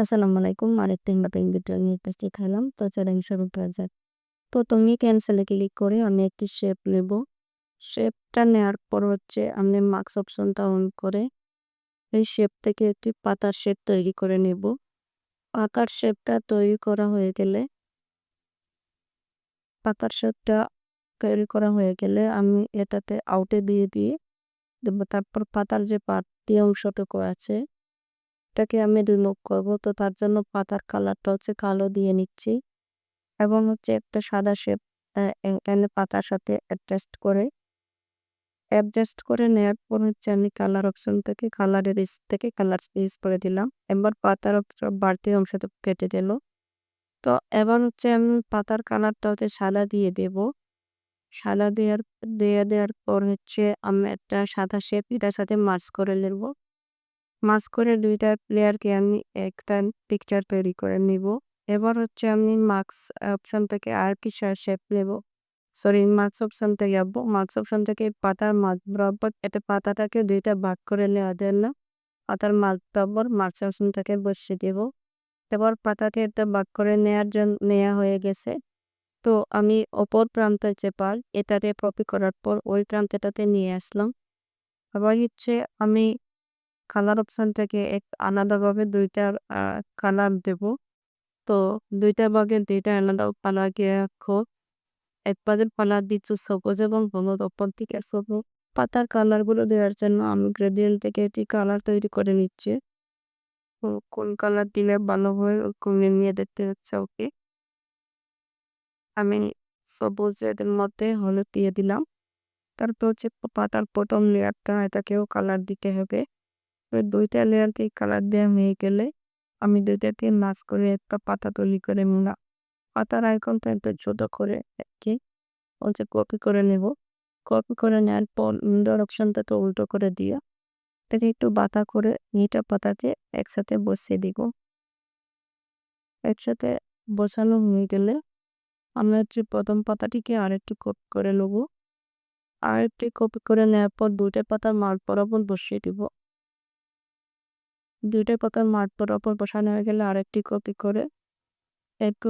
আসসালামু আলাইকুম। আরেকটা ইম্পর্টেন্ট ভিডিও নিয়ে উপস্থিত হলাম। তো চলেন শুরু করা যাক। তুমি ক্যান্সেলে ক্লিক করে আমি একটি শেপ নেব। শেপটা নেওয়ার পর হচ্ছে আমি মার্কস অপশনটা অন করে এই শেপ থেকে একটি পাতার শেপ তৈরি করে নেব। পাতার শেপটা তৈরি করা হয়ে গেলে পাতার শেপটা তৈরি করা হয়ে গেলে আমি এটাতে আউটে দিয়ে দিয়ে দেবো। তারপর পাতার যে পাতি অংশটুকু আছে এটাকে আমি রিমুভ করব। তো তার জন্য পাতার কালারটা হচ্ছে কালো দিয়ে নিচ্ছি এবং হচ্ছে একটা সাদা শেপ এখানে পাতার সাথে অ্যাডজাস্ট করে। অ্যাডজাস্ট করে নেওয়ার পর হচ্ছে আমি কালার অপশন থেকে কালারের ইস থেকে কালার ইউজ করে দিলাম। এবার পাতার বাড়তি অংশটা কেটে দিল। তো এবার হচ্ছে আমি পাতার কালারটা হচ্ছে সাদা দিয়ে দেব। সাদা দেওয়ার, দিয়ে দেওয়ার পর হচ্ছে আমি একটা সাদা শেপ এটার সাথে মার্চ করে নেব। মার্চ করে দুইটা প্লেয়ারকে আমি একটা পিকচার তৈরি করে নিব এবার হচ্ছে আমি মার্কস অপশন থেকে আর কি শেপ নেব সরি মার্কস অপশন থেকে যাব মার্কস অপশন থেকে পাতার মাঝ বরাবর এটা পাতাটাকে দুইটা ভাগ করে নেওয়া দেন না পাতার মাঝ বরাবর মার্কস অপশন থেকে বসিয়ে দেব এবার পাতাকে একটা ভাগ করে নেওয়ার জন্য নেওয়া হয়ে গেছে তো আমি অপর প্রান্তের যে পার এটাতে কপি করার পর ওই প্রান্তটাতে নিয়ে আসলাম আবার হচ্ছে আমি কালার অপশন থেকে এক আলাদাভাবে দুইটার কালার দেব। তো দুইটা ভাগে দুইটা আলাদা কালার দিয়ে রাখো। এক পাশের কালার দিচ্ছি সবুজ এবং হলুদ অপর দিকে। সবুজ পাতার কালারগুলো দেওয়ার জন্য আমি গ্রেডিয়েন্ট থেকে একটি কালার তৈরি করে নিচ্ছি। কোন কালার দিলে ভালো হয় কমে নিয়ে দেখতে হচ্ছে, ওকে? আমি সবুজের মধ্যে হলুদ দিয়ে দিলাম। তারপর হচ্ছে পাতার প্রথম লেয়ারটা এটাকেও কালার দিতে হবে। দুইটা লেয়ার দিয়ে কালার দেওয়া হয়ে গেলে আমি দুইটাকে মাছ করে একটা পাতা তৈরি করে নিলাম। পাতার আইকনটা একটু ছোট করে কি হচ্ছে কপি করে নেব। কপি করে নেওয়ার পর অপশনটা তো উল্টো করে দিয়ে তাকে একটু বাতা করে নিটা পাতাতে একসাথে বসিয়ে দিব। একসাথে বসানো হয়ে গেলে আমরা হচ্ছে প্রথম পাতাটিকে আরেকটু কপি করে নেব। আরেকটি কপি করে নেওয়ার পর দুইটা পাতার মার বরাবর বসিয়ে দিব। দুইটা পাতার মাঠ বরাবর বসানো হয়ে গেলে আরেকটি কপি করে একটু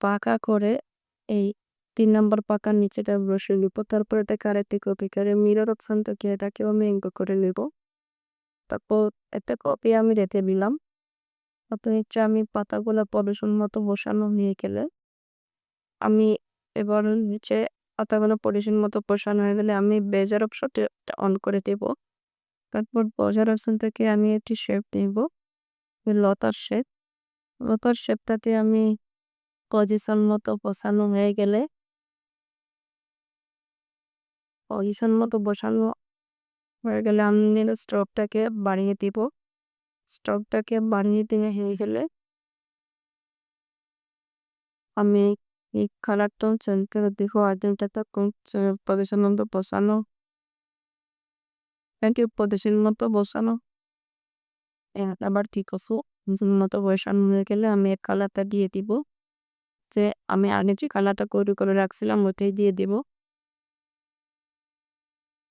পাকা করে এই তিন নম্বর পাকার নিচেটা বসে নিব। তারপর এটাকে আরেকটি কপি করে মিরর অপশন থেকে এটাকেও আমি এঙ্ক করে নিব। তারপর একটা কপি আমি রেখে দিলাম। হচ্ছে আমি পাতাগুলো পরিশন মতো বসানো নিয়ে গেলে আমি এবার নিচে পাতাগুলো পরিশন মতো বসানো হয়ে গেলে আমি বেজার অপশনটা অন করে দেবো। তারপর বজার অপশন থেকে আমি একটি শেপ নিব। লতার শেপ লতার শেপটাতে আমি পজিশন মতো বসানো হয়ে গেলে পজিশন মতো বসানো হয়ে গেলে আমি স্ট্রোকটাকে বাড়িয়ে দিব। স্ট্রোকটাকে বাড়িয়ে দিয়ে হয়ে গেলে আমি এই কালারটাও চেঞ্জ করে দেখো আইটেমটাতে কোন পজিশন মতো বসানো একে পজিশন মতো বসানো আবার ঠিক আছে মতো বসানো হয়ে গেলে আমি এক কালারটা দিয়ে দিব যে আমি আগে যে কালারটা তৈরি করে রাখছিলাম ওটাই দিয়ে দিব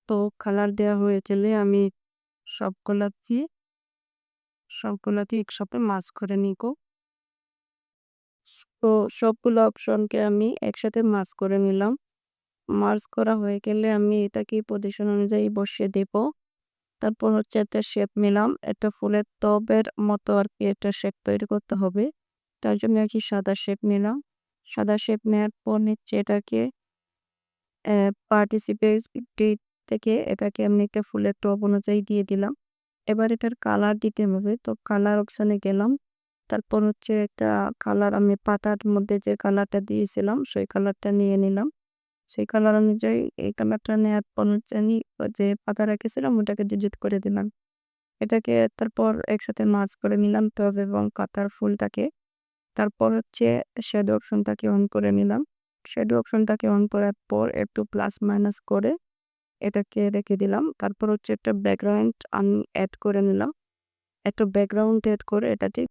তো কালার দেওয়া হয়ে গেলে আমি সবগুলাকে সবগুলাকে একসাথে মাছ করে নিব তো সবগুলো অপশনকে আমি একসাথে মাছ করে নিলাম মার্চ করা হয়ে গেলে আমি এটাকে পজিশন অনুযায়ী বসিয়ে দেব তারপর হচ্ছে একটা শেপ নিলাম, একটা ফুলের টবের মতো আর কি একটা শেপ তৈরি করতে হবে। তার জন্য আর কি সাদা শেপ নিলাম। সাদা শেপ নেওয়ার পর নিচ্ছে এটাকে পার্টিসিপেট থেকে এটাকে আমি একটা ফুলের টব অনুযায়ী দিয়ে দিলাম। এবার এটার কালার দিতে হবে। তো কালার অপশানে গেলাম। তারপর হচ্ছে একটা কালার আমি পাতার মধ্যে যে কালারটা দিয়েছিলাম, সেই কালারটা নিয়ে নিলাম। সেই কালার অনুযায়ী এই কালারটা নেওয়ার পর আমি যে পাতা রেখেছিলাম, ওটাকে ডিজিট করে দিলাম। এটাকে তারপর একসাথে মাছ করে নিলাম টব এবং পাতার ফুলটাকে। তারপর হচ্ছে শ্যাডো অপশনটাকে অন করে নিলাম। শ্যাডো অপশনটাকে অন করার পর একটু প্লাস মাইনাস করে এটাকে রেখে দিলাম। তারপর হচ্ছে একটা ব্যাকগ্রাউন্ড আমি অ্যাড করে নিলাম। একটা ব্যাকগ্রাউন্ড অ্যাড করে এটাতে